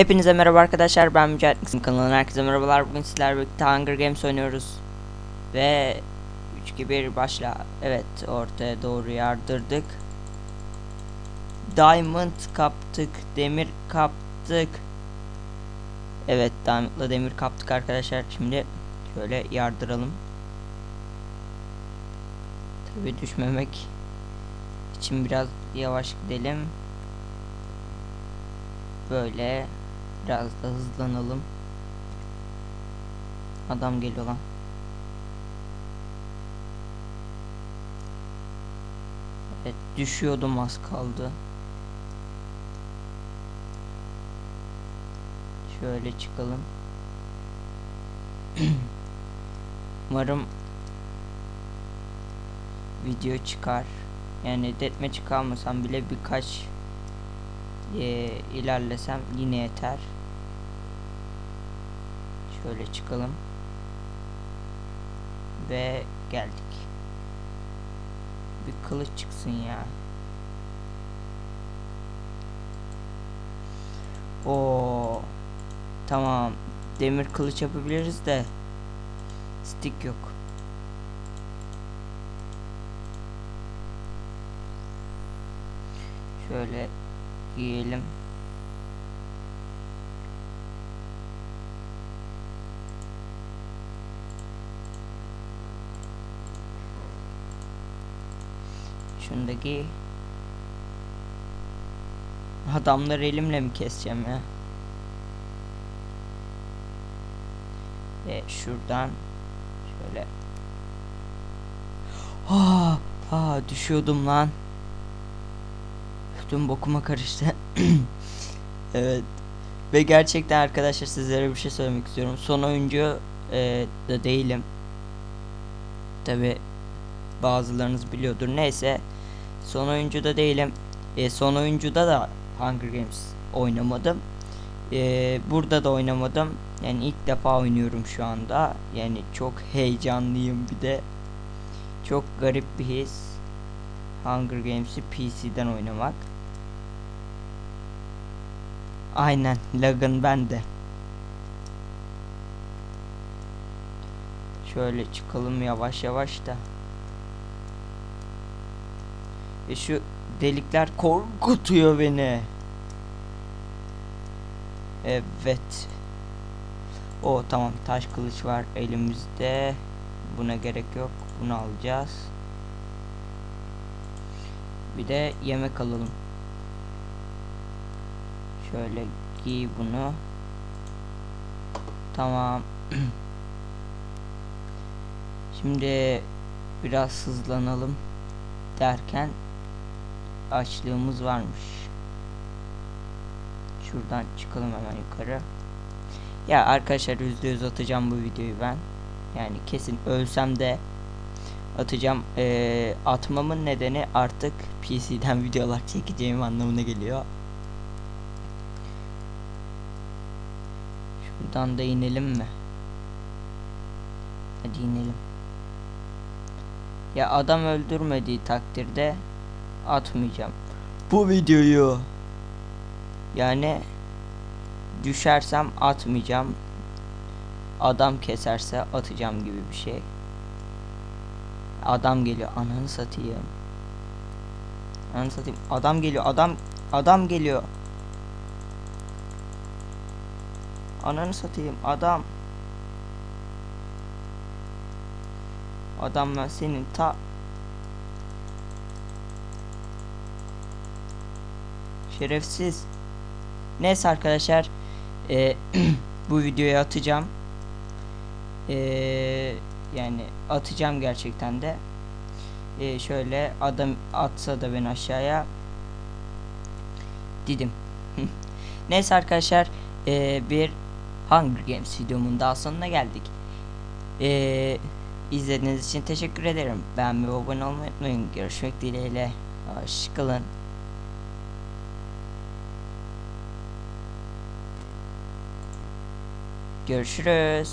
Hepinize merhaba arkadaşlar ben Mücahit Mısın kanalına herkese merhabalar. Bugün sizlerle birlikte Hunger Games oynuyoruz. Ve 3 2 1 başla Evet ortaya doğru yardırdık. Diamond kaptık demir kaptık. Evet Diamond'la demir kaptık arkadaşlar. Şimdi şöyle yardıralım. Tabi düşmemek için biraz yavaş gidelim. Böyle biraz da hızlanalım. Adam geliyor lan. Evet düşüyordum az kaldı. Şöyle çıkalım. Umarım video çıkar. Yani detme çıkarmasam bile birkaç e, ilerlesem yine yeter. Şöyle çıkalım. Ve geldik. Bir kılıç çıksın ya. O tamam. Demir kılıç yapabiliriz de stick yok. Şöyle da giy. Adamları elimle mi keseceğim ya? Ve şuradan şöyle. Aa, aa düşüyordum lan. Tüm bokuma karıştı. evet. Ve gerçekten arkadaşlar sizlere bir şey söylemek istiyorum. Son oyuncu e, da değilim. Tabi bazılarınız biliyordur. Neyse. Son oyuncu da değilim. E, son oyuncuda da Hunger Games oynamadım. E, burada da oynamadım. Yani ilk defa oynuyorum şu anda. Yani çok heyecanlıyım bir de. Çok garip bir his. Hunger Games'i PC'den oynamak. Aynen lagın bende. Şöyle çıkalım yavaş yavaş da. E şu delikler korkutuyor beni. Evet. O tamam taş kılıç var elimizde. Buna gerek yok. Bunu alacağız. Bir de yemek alalım. Şöyle giy bunu. Tamam. Şimdi biraz hızlanalım derken açlığımız varmış. Şuradan çıkalım hemen yukarı. Ya arkadaşlar %100 atacağım bu videoyu ben. Yani kesin ölsem de atacağım. Ee, atmamın nedeni artık PC'den videolar çekeceğim anlamına geliyor. Şuradan da inelim mi? Hadi inelim. Ya adam öldürmediği takdirde atmayacağım. Bu videoyu yani düşersem atmayacağım. Adam keserse atacağım gibi bir şey. Adam geliyor. Ananı satayım. Ananı satayım. Adam geliyor. Adam adam geliyor. Ananı satayım. Adam. Adam ben senin ta Şerefsiz. Neyse arkadaşlar. E, bu videoyu atacağım. E, yani atacağım gerçekten de. E, şöyle adam atsa da ben aşağıya dedim. Neyse arkadaşlar e, bir Hunger Games videomun daha sonuna geldik. E, izlediğiniz için teşekkür ederim. Beğenmeyi ve abone olmayı unutmayın. Görüşmek dileğiyle. Hoşçakalın. Görüşürüz.